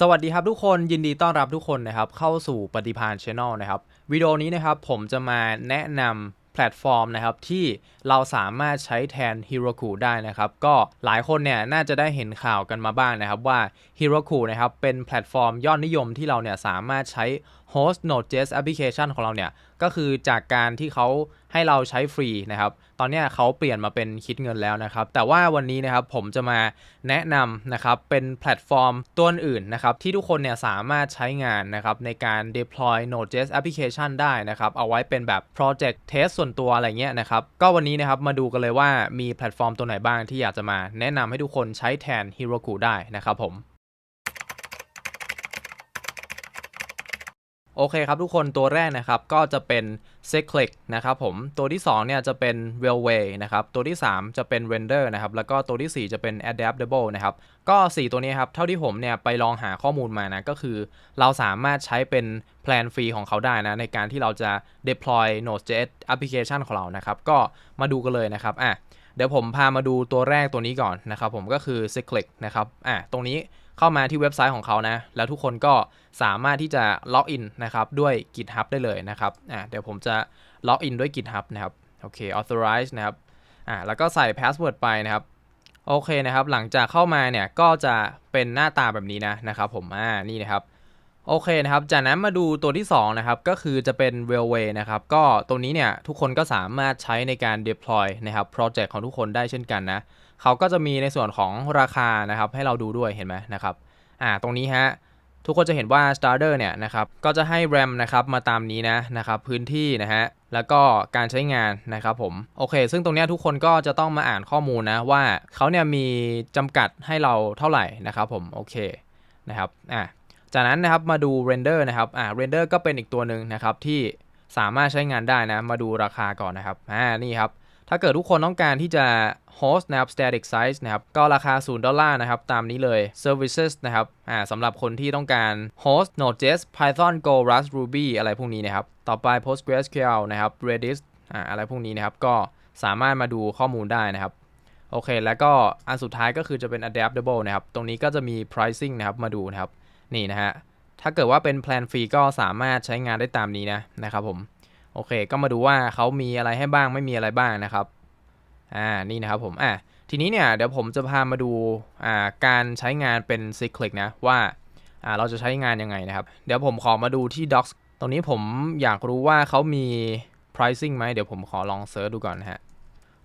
สวัสดีครับทุกคนยินดีต้อนรับทุกคนนะครับเข้าสู่ปฏิพานช Channel นะครับวิดีโอนี้นะครับผมจะมาแนะนำแพลตฟอร์มนะครับที่เราสามารถใช้แทน Heroku ได้นะครับก็หลายคนเนี่ยน่าจะได้เห็นข่าวกันมาบ้างนะครับว่า Heroku นะครับเป็นแพลตฟอร์มยอดนิยมที่เราเนี่ยสามารถใช้ Host Node.js Application ของเราเนี่ย ก็คือจากการที่เขาให้เราใช้ฟรีนะครับ ตอนนี้เขาเปลี่ยนมาเป็นคิดเงินแล้วนะครับ แต่ว่าวันนี้นะครับผมจะมาแนะนำนะครับเป็นแพลตฟอร์มตัวอื่นนะครับ ที่ทุกคนเนี่ยสามารถใช้งานนะครับในการ deploy Node.js application ได้นะครับ เอาไว้เป็นแบบ project test ส่วนตัวอะไรเงี้ยนะครับ ก็วันนี้นะครับมาดูกันเลยว่ามีแพลตฟอร์มตัวไหนบ้างที่อยากจะมาแนะนำให้ทุกคนใช้แทน Heroku ได้นะครับผม โอเคครับทุกคนตัวแรกนะครับก็จะเป็น s e c l i c นะครับผมตัวที่2เนี่ยจะเป็น Railway นะครับตัวที่ 3 จะเป็น Render นะครับแล้วก็ตัวที่ 4 จะเป็น Adaptable นะครับก็ 4 ตัวนี้ครับเท่าที่ผมเนี่ยไปลองหาข้อมูลมานะก็คือ เราสามารถใช้เป็นแพลนฟรีของเขาได้นะในการที่เราจะ deploy Node.js application ของเรานะครับก็มาดูกันเลยนะครับอะเดี๋ยวผมพามาดูตัวแรกตัวนี้ก่อนนะครับผมก็คือ s e c l i c นะครับอะตรงนี้ เข้ามาที่เว็บไซต์ของเขานะ แล้วทุกคนก็สามารถที่จะล็อกอินนะครับด้วย GitHub ได้เลยนะครับอ่าเดี๋ยวผมจะล็อกอินด้วย GitHub นะครับโอเค authorize นะครับอ่าแล้วก็ใส่ password ไปนะครับโอเคนะครับ หลังจากเข้ามาเนี่ยก็จะเป็นหน้าตาแบบนี้นะนะครับผมอ่านี่นะครับโอเคนะครับ จากนั้นมาดูตัวที่2นะครับ ก็คือจะเป็น railway นะครับ ก็ตัวนี้เนี่ยทุกคนก็สามารถใช้ในการ deploy นะครับ project ของทุกคนได้เช่นกันนะ เขาก็จะมีในส่วนของราคานะครับให้เราดูด้วยเห็นไหมนะครับอ่าตรงนี้ฮะทุกคนจะเห็นว่า starter เนี่ยนะครับก็จะให้ RAM นะครับมาตามนี้นะนะครับพื้นที่นะฮะแล้วก็การใช้งานนะครับผมโอเค ซึ่งตรงนี้ทุกคนก็จะต้องมาอ่านข้อมูลนะว่าเขาเนี่ยมีจำกัดให้เราเท่าไหร่นะครับผมโอเคนะครับอ่าจากนั้นนะครับมาดู render นะครับอ่า render ก็เป็นอีกตัวหนึ่งนะครับที่สามารถใช้งานได้นะมาดูราคาก่อนนะครับอ่านี่ครับ ถ้าเกิดทุกคนต้องการที่จะ host นะครับ static size นะครับ ก็ราคา 0 ดอลลาร์นะครับ ตามนี้เลย services นะครับ อ่าสำหรับคนที่ต้องการ host Node.js Python Go Rust Ruby อะไรพวกนี้นะครับ ต่อไป PostgreSQL นะครับ Redis อ่าอะไรพวกนี้นะครับ ก็สามารถมาดูข้อมูลได้นะครับ โอเค แล้วก็อันสุดท้ายก็คือจะเป็น adaptable นะครับ ตรงนี้ก็จะมี pricing นะครับมาดูนะครับ นี่นะฮะ ถ้าเกิดว่าเป็นแพลนฟรีก็สามารถใช้งานได้ตามนี้นะนะครับผม โอเค ก็มาดูว่าเขามีอะไรให้บ้างไม่มีอะไรบ้างนะครับ อ่า นี่นะครับผม อะ ทีนี้เนี่ย เดี๋ยวผมจะพามาดู อ่า การใช้งานเป็น cyclic นะ ว่า อ่า เราจะใช้งานยังไงนะครับ เดี๋ยวผมขอมาดูที่ docs ตรงนี้ผมอยากรู้ว่าเขามี pricing ไหม เดี๋ยวผมขอลองเซิร์ชดูก่อนนะฮะ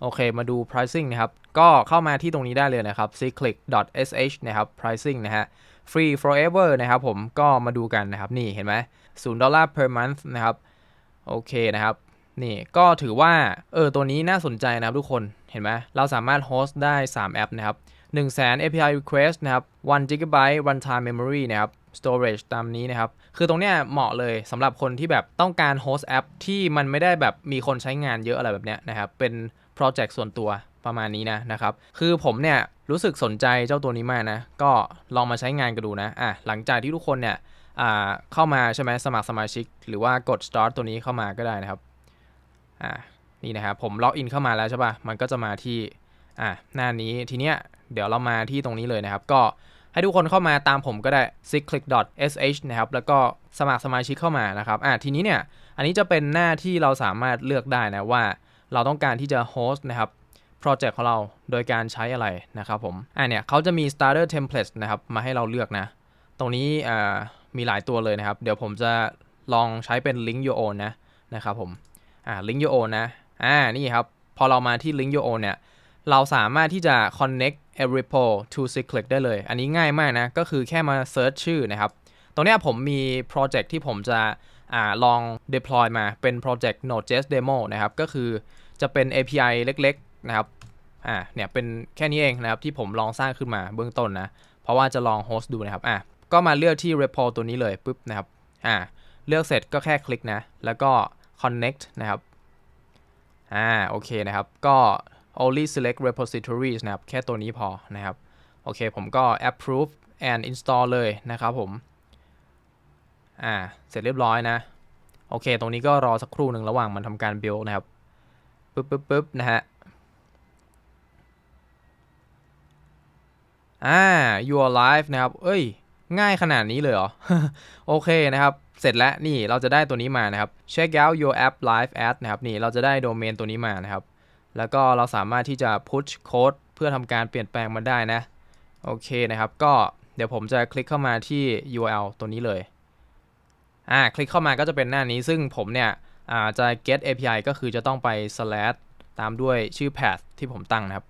โอเค มาดู pricing นะครับ ก็เข้ามาที่ตรงนี้ได้เลยนะครับ cyclic.sh นะครับ pricing นะฮะ free forever นะครับผม ก็มาดูกันนะครับ นี่เห็นไหม0ดอลลาร์ per month นะครับ โอเคนะครับนี่ก็ถือว่าเออตัวนี้น่าสนใจนะครับทุกคนเห็นไหมเราสามารถโฮสต์ได้ 3 แอปนะครับ1 0 0 0 0 0 API request นะครับ1 GB runtime memory นะครับ storage ตามนี้นะครับ คือตรงเนี้ยเหมาะเลยสำหรับคนที่แบบต้องการโฮสต์แอปที่มันไม่ได้แบบมีคนใช้งานเยอะอะไรแบบเนี้ยนะครับ เป็นโปรเจกต์ส่วนตัวประมาณนี้นะนะครับ คือผมเนี่ยรู้สึกสนใจเจ้าตัวนี้มากนะ ก็ลองมาใช้งานกันดูนะ อะหลังจากที่ทุกคนเนี่ย เข้ามาใช่ไหมสมัครสมาชิก หรือว่ากด start ตัวนี้เข้ามาก็ได้นะครับอ่านี่นะครับผมล็อกอินเข้ามาแล้วใช่ปะ่ะมันก็จะมาที่อ่าหน้านี้ทีเนี้ยเดี๋ยวเรามาที่ตรงนี้เลยนะครับ ก็ให้ทุกคนเข้ามาตามผมก็ได้ cyclic.sh นะครับ แล้วก็สมัครสมาชิกเข้ามานะครับอ่าทีนี้เนี่ย อันนี้จะเป็นหน้าที่เราสามารถเลือกได้นะว่า เราต้องการที่จะโฮสต์นะครับโปรเจกต์ของเราโดยการใช้อะไรนะครับผมอ่าเนี่ยเขาจะมี starter template นะครับมาให้เราเลือกนะ ตรงนี้มีหลายตัวเลยนะครับ เดี๋ยวผมจะลองใช้เป็น link your own นะนะครับผมอ่า link your own นะอ่านี่ครับ พอเรามาที่ link your own เนี่ยเราสามารถที่จะ connect a repo to cyclic ได้เลย อันนี้ง่ายมากนะ ก็คือแค่มา search ชื่อนะครับ ตรงนี้ผมมีโปรเจกต์ที่ผมจะอาลอง deploy มาเป็นโปรเจกต์ Node.js demo นะครับ ก็คือจะเป็น API เล็กๆ นะครับ อ่า เนี่ยเป็นแค่นี้เองนะครับ ที่ผมลองสร้างขึ้นมาเบื้องต้นนะ เพราะว่าจะลองโฮสต์ดูนะครับ อะ ก็มาเลือกที่ repo ตัวนี้เลยปุ๊บนะครับอ่าเลือกเสร็จก็แค่คลิกนะ แล้วก็ connect นะครับอ่าโอเคนะครับ ก็ only select repositories นะครับ แค่ตัวนี้พอนะครับ โอเคผมก็ approve and install เลยนะครับผมอ่าเสร็จเรียบร้อยนะ โอเค ตรงนี้ก็รอสักครู่หนึ่งระหว่างมันทำการ build นะครับปึ๊บปึ๊บปึ๊บนะฮะอ่า you are live นะครับ เอ้ย ง่ายขนาดนี้เลยเหรอ โอเคนะครับ เสร็จแล้วนี่เราจะได้ตัวนี้มานะครับ check out your app live ad นะครับนี่เราจะได้โดเมนตัวนี้มานะครับ แล้วก็เราสามารถที่จะ push code เพื่อทำการเปลี่ยนแปลงมันได้นะ โอเคนะครับ ก็เดี๋ยวผมจะคลิกเข้ามาที่ URL ตัวนี้เลย อ่า คลิกเข้ามาก็จะเป็นหน้านี้ ซึ่งผมเนี่ยจะ get API ก็คือจะต้องไป slash ตามด้วยชื่อ path ที่ผมตั้งนะครับ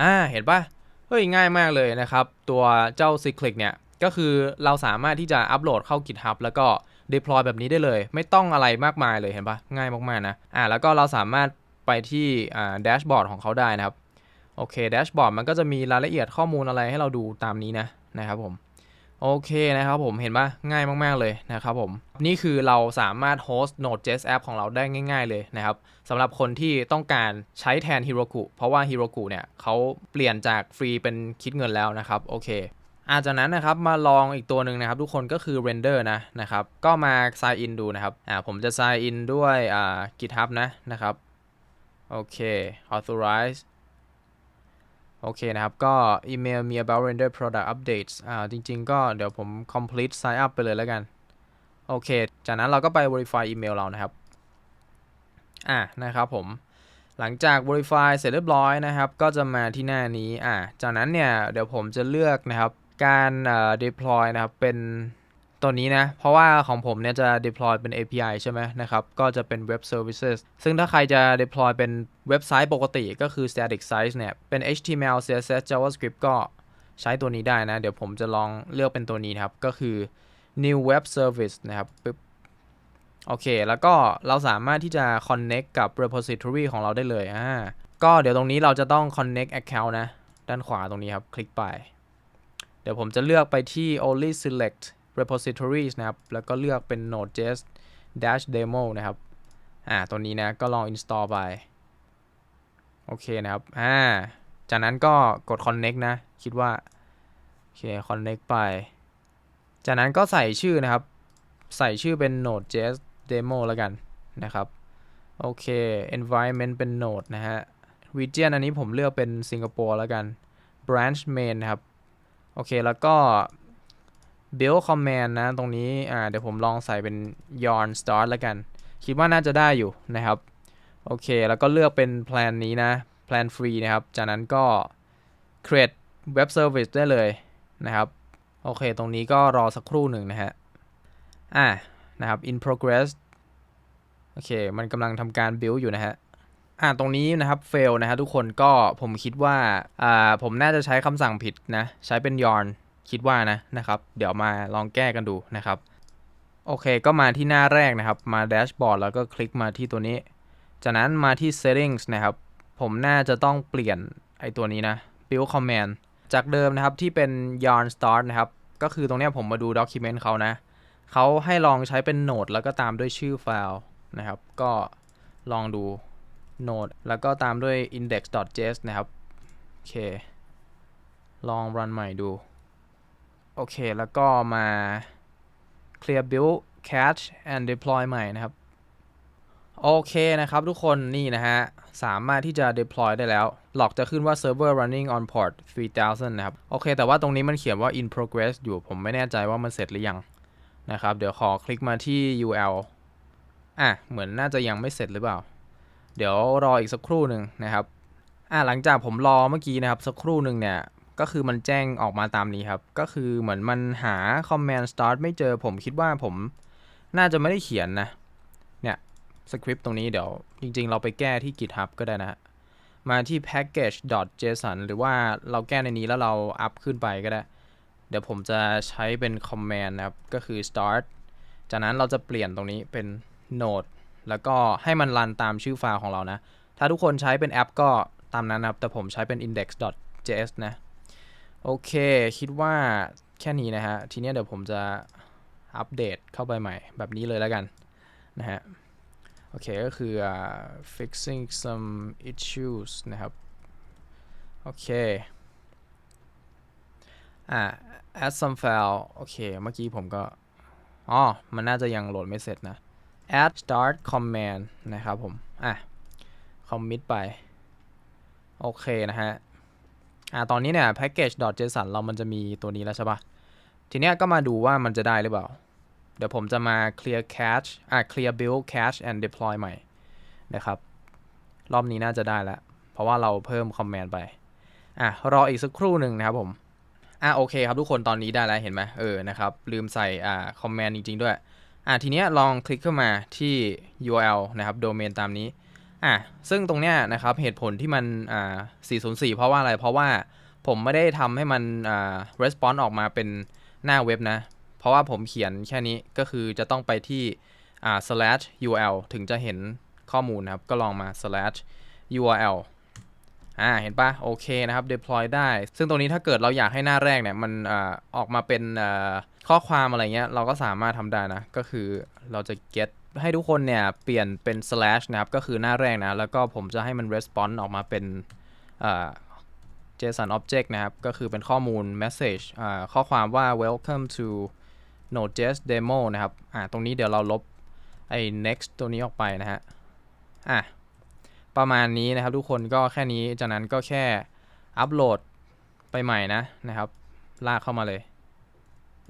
อ่า เห็นปะเฮ้ย ง่ายมากเลยนะครับ ตัวเจ้า Cyclic เนี่ย ก็คือเราสามารถที่จะอัปโหลดเข้า GitHub แล้วก็ deploy แบบนี้ได้เลย ไม่ต้องอะไรมากมายเลยเห็นปะง่ายมากๆนะอ่าแล้วก็เราสามารถไปที่อ่าแดชบอร์ดของเขาได้นะครับโอเคแดชบอร์ดมันก็จะมีรายละเอียดข้อมูลอะไรให้เราดูตามนี้นะนะครับผมโอเคนะครับผมเห็นปะง่ายมาก ๆ เลยนะครับผม นี่คือเราสามารถโฮสต์ Node.js app ของเราได้ง่าย ๆ เลยนะครับสำหรับคนที่ต้องการใช้แทน Heroku เพราะว่า Heroku เนี่ยเขาเปลี่ยนจากฟรีเป็นคิดเงินแล้วนะครับ โอเค อาจากนั้นนะครับมาลองอีกตัวหนึ่งนะครับทุกคนก็คือ render นะนะครับก็มา sign in ดูนะครับอ่าผมจะ sign in ด้วยอ่า GitHub นะนะครับโอเค authorize โอเคนะครับ ก็ email me about render product updates อ่าจริง ๆ ก็เดี๋ยวผม complete sign up ไปเลยแล้วกัน โอเค จากนั้นเราก็ไป verify email เรานะครับ อ่านะครับผมหลังจาก verify เสร็จเรียบร้อยนะครับ ก็จะมาที่หน้านี้ อ่าจากนั้นเนี่ย เดี๋ยวผมจะเลือกนะครับ การเอ่อ deploy นะครับ เป็นตัวนี้นะ เพราะว่าของผมเนี่ยจะ deploy เป็น API ใช่ไหมนะครับ ก็จะเป็น web services ซึ่งถ้าใครจะ deploy เป็นเว็บไซต์ปกติก็คือ static site เนี่ย เป็น HTML CSS JavaScript ก็ใช้ตัวนี้ได้นะ เดี๋ยวผมจะลองเลือกเป็นตัวนี้นะครับ ก็คือ new web service นะครับปึ๊บโอเค แล้วก็เราสามารถที่จะ connect กับ repository ของเราได้เลยอ่าก็เดี๋ยวตรงนี้เราจะต้อง connect account นะ ด้านขวาตรงนี้ครับ คลิกไป ดี๋ยวผมจะเลือกไปที่ only select repositories นะครับ แล้วก็เลือกเป็น node.js dash demo นะครับ อ่า ตัวนี้นะ ก็ลอง install ไป โอเคนะครับ อ่า จากนั้นก็กด connect นะ คิดว่า โอเค connect ไป จากนั้นก็ใส่ชื่อนะครับ ใส่ชื่อเป็น node.js demo แล้วกันนะครับ โอเค environment เป็น node นะฮะ region อันนี้ผมเลือกเป็นสิงคโปร์แล้วกัน branch main นะครับ โอเคแล้วก็ build command นะ ตรงนี้อ่าเดี๋ยวผมลองใส่เป็น yarn start แล้วกัน คิดว่าน่าจะได้อยู่นะครับ โอเค แล้วก็เลือกเป็น plan นี้นะ plan free นะครับ จากนั้นก็ create web service ได้เลยนะครับ โอเค ตรงนี้ก็รอสักครู่หนึ่งนะฮะ อ่านะครับ in progress โอเค มันกำลังทำการ build อยู่นะฮะ อ่าตรงนี้นะครับ fail นะฮะทุกคนก็ผมคิดว่าอ่าผมน่าจะใช้คำสั่งผิดนะ ใช้เป็น yarn คิดว่านะนะครับ เดี๋ยวมาลองแก้กันดูนะครับ โอเคก็มาที่หน้าแรกนะครับ มาแดชบอร์ดแล้วก็คลิกมาที่ตัวนี้ จากนั้นมาที่ settings นะครับ ผมน่าจะต้องเปลี่ยนไอตัวนี้นะ build command จากเดิมนะครับที่เป็น yarn start นะครับ ก็คือตรงนี้ผมมาดู document เขานะเขาให้ลองใช้เป็น node แล้วก็ตามด้วยชื่อไฟล์นะครับ ก็ลองดู node แล้วก็ตามด้วย index.js นะครับ โอเค ลองรันใหม่ดู โอเค แล้วก็มา clear build cache and deploy ใหม่นะครับ โอเคนะครับทุกคนนี่นะฮะ สามารถที่จะ deploy ได้แล้ว หลอกจะขึ้นว่า server running on port 3000 นะครับ โอเค แต่ว่าตรงนี้มันเขียนว่า in progress อยู่ ผมไม่แน่ใจว่ามันเสร็จหรือยังนะครับ เดี๋ยวขอคลิกมาที่ URL อะ เหมือนน่าจะยังไม่เสร็จหรือเปล่า เดี๋ยวรออีกสักครู่หนึ่งนะครับอะหลังจากผมรอเมื่อกี้นะครับสักครู่หนึ่งเนี่ยก็คือมันแจ้งออกมาตามนี้ครับ ก็คือเหมือนมันหา command start ไม่เจอผมคิดว่าผมน่าจะไม่ได้เขียนนะเนี่ยสคริปต์ตรงนี้เดี๋ยว จริงๆ เราไปแก้ที่ GitHub ก็ได้นะฮะมาที่ package.json หรือว่าเราแก้ในนี้แล้วเราอัพขึ้นไปก็ได้ เดี๋ยวผมจะใช้เป็น command นะครับ ก็คือ start จากนั้นเราจะเปลี่ยนตรงนี้เป็น node แล้วก็ให้มันรันตามชื่อไฟล์ของเรานะ ถ้าทุกคนใช้เป็นแอปก็ตามนั้นนะครับ แต่ผมใช้เป็น index.js นะ โอเค คิดว่าแค่นี้นะฮะ ทีนี้เดี๋ยวผมจะอัปเดตเข้าไปใหม่ แบบนี้เลยแล้วกันนะฮะ โอเคก็คือ uh, fixing some issues นะครับ โอเคอ่า add some file โอเค เมื่อกี้ผมก็ อ๋อ มันน่าจะยังโหลดไม่เสร็จนะ add start command นะครับผม อะ commit ไป โอเคนะฮะ อ่าตอนนี้เนี่ย package.json เรามันจะมีตัวนี้แล้วใช่ปะทีเนี้ยก็มาดูว่ามันจะได้หรือเปล่า เดี๋ยวผมจะมา clear cache อะ clear build cache and deploy ใหม่นะครับ รอบนี้น่าจะได้แล้ว เพราะว่าเราเพิ่มคอมเมนต์ไป อะ รออีกสักครู่หนึ่งนะครับผม อะ โอเคครับทุกคนตอนนี้ได้แล้วเห็นไหมเออ นะครับ ลืมใส่อ่าคอมเมนต์จริง ๆ ด้วย อะทีเนี้ยลองคลิกเข้ามาที่ URL นะครับโดเมนตามนี้อะซึ่งตรงเนี้ยนะครับเหตุผลที่มันอ่า404 เพราะว่าอะไร เพราะว่าผมไม่ได้ทำให้มันอ่า response ออกมาเป็นหน้าเว็บนะ เพราะว่าผมเขียนแค่นี้ก็คือจะต้องไปที่อ่า slash URL ถึงจะเห็นข้อมูลนะครับ ก็ลองมา slash URL อ่าเห็นปะโอเคนะครับ deploy ได้ ซึ่งตรงนี้ถ้าเกิดเราอยากให้หน้าแรกเนี่ย มันอาออกมาเป็นอ่า ข้อความอะไรเงี้ยเราก็สามารถทำได้นะ ก็คือเราจะ get ให้ทุกคนเนี่ย เปลี่ยนเป็น slash นะครับ ก็คือหน้าแรกนะ แล้วก็ผมจะให้มัน response ออกมาเป็น JSON object นะครับ ก็คือเป็นข้อมูล message ข้อความว่า welcome to Node.js demo นะครับ อ่า ตรงนี้เดี๋ยวเราลบไอ้ next ตัวนี้ออกไปนะฮะ อะ ประมาณนี้นะครับทุกคนก็แค่นี้ จากนั้นก็แค่อัปโหลดไปใหม่นะนะครับ ลากเข้ามาเลย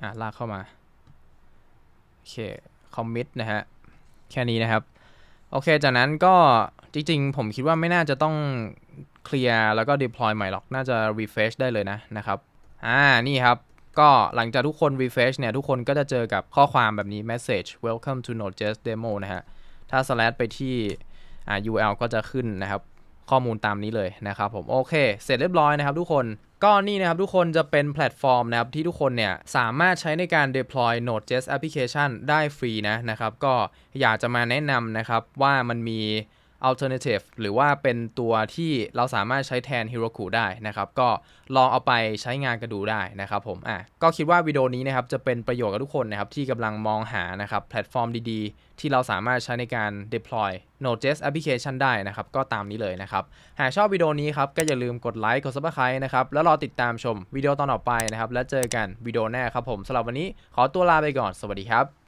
อะลากเข้ามา โอเค คอมมิตนะฮะ แค่นี้นะครับ โอเค จากนั้นก็จริงๆ ผมคิดว่าไม่น่าจะต้องเคลียร์แล้วก็ deploy ใหม่หรอก น่าจะ refresh ได้เลยนะนะครับ อ่า นี่ครับ ก็หลังจากทุกคน refresh เนี่ย ทุกคนก็จะเจอกับข้อความแบบนี้ message welcome to Node.js demo นะฮะ ถ้า slash ไปที่อ่า URL ก็จะขึ้นนะครับ ข้อมูลตามนี้เลยนะครับผมโอเค เสร็จเรียบร้อยนะครับทุกคนก็นี่นะครับทุกคนจะเป็นแพลตฟอร์มนะครับที่ทุกคนเนี่ยสามารถใช้ในการ deploy Node.js application ได้ฟรีนะนะครับก็อยากจะมาแนะนำนะครับว่ามันมี alternative หรือว่าเป็นตัวที่เราสามารถใช้แทน Heroku ได้นะครับ ก็ลองเอาไปใช้งานกันดูได้นะครับผมอะก็คิดว่าวิดีโอนี้นะครับจะเป็นประโยชน์กับทุกคนนะครับที่กำลังมองหานะครับแพลตฟอร์มดีๆ ที่เราสามารถใช้ในการ deploy Node.js application ได้นะครับ ก็ตามนี้เลยนะครับ หากชอบวิดีโอนี้ครับก็อย่าลืมกดไลค์กด subscribe นะครับ แล้วรอติดตามชมวิดีโอตอนต่อไปนะครับ แล้วเจอกันวิดีโอหน้าครับผมสำหรับวันนี้ขอตัวลาไปก่อนสวัสดีครับ